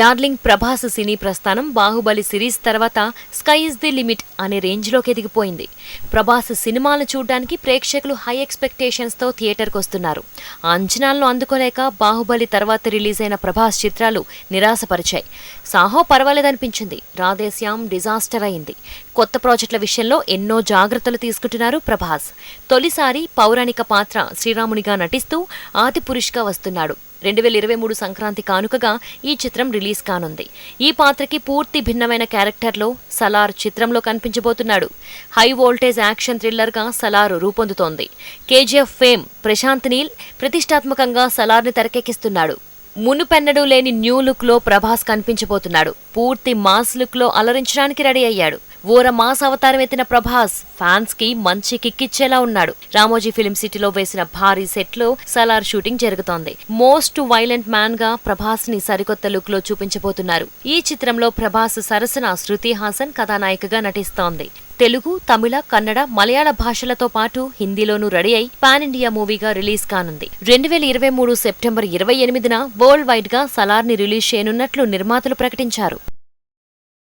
Darling Prabhas సినీ ప్రస్థానం Baahubali series తర్వాత sky is the limit అనే రేంజ్లోకి ఎదిగిపోయింది. ప్రభాస్ సినిమాలు చూడడానికి ప్రేక్షకులు హై ఎక్స్పెక్టేషన్స్తో థియేటర్కు వస్తున్నారు. అంచనాలను అందుకోలేక బాహుబలి తర్వాత రిలీజ్ అయిన ప్రభాస్ చిత్రాలు నిరాశపరిచాయి. సాహో పర్వాలేదనిపించింది. రాధేశ్యామ్ డిజాస్టర్ అయింది. కొత్త ప్రాజెక్టుల విషయంలో ఎన్నో జాగ్రత్తలు తీసుకుంటున్నారు ప్రభాస్. తొలిసారి పౌరాణిక పాత్ర శ్రీరామునిగా నటిస్తూ ఆదిపురుష్గా వస్తున్నాడు. రెండు వేల ఇరవై మూడు సంక్రాంతి కానుకగా ఈ చిత్రం రిలీజ్ కానుంది. ఈ పాత్రకి పూర్తి భిన్నమైన క్యారెక్టర్లో సలార్ చిత్రంలో కనిపించబోతున్నాడు. హై వోల్టేజ్ యాక్షన్ థ్రిల్లర్గా సలార్ రూపొందుతోంది. కేజీఎఫ్ ఫేమ్ ప్రశాంత్ నీల్ ప్రతిష్టాత్మకంగా సలార్ని తెరకెక్కిస్తున్నాడు. మునుపెన్నడూ లేని న్యూ లుక్లో ప్రభాస్ కనిపించబోతున్నాడు. పూర్తి మాస్ లుక్లో అలరించడానికి రెడీ అయ్యాడు. ఓర మాస్ అవతారం ఎత్తిన ప్రభాస్ ఫ్యాన్స్కి మంచి కిక్కిచ్చేలా ఉన్నాడు. రామోజీ ఫిలిం సిటీలో వేసిన భారీ సెట్లో సలార్ షూటింగ్ జరుగుతోంది. మోస్ట్ వైలెంట్ మ్యాన్గా ప్రభాస్ని సరికొత్త లుక్లో చూపించబోతున్నారు. ఈ చిత్రంలో ప్రభాస్ సరసన శృతి హాసన్ కథానాయికగా నటిస్తోంది. తెలుగు తమిళ కన్నడ మలయాళ భాషలతో పాటు హిందీలోనూ రెడీ అయి పాన్ ఇండియా మూవీగా రిలీజ్ కానుంది. రెండు వేల ఇరవై మూడు సెప్టెంబర్ ఇరవై ఎనిమిదిన వరల్డ్ వైడ్గా సలార్ని రిలీజ్ చేయనున్నట్లు నిర్మాతలు ప్రకటించారు.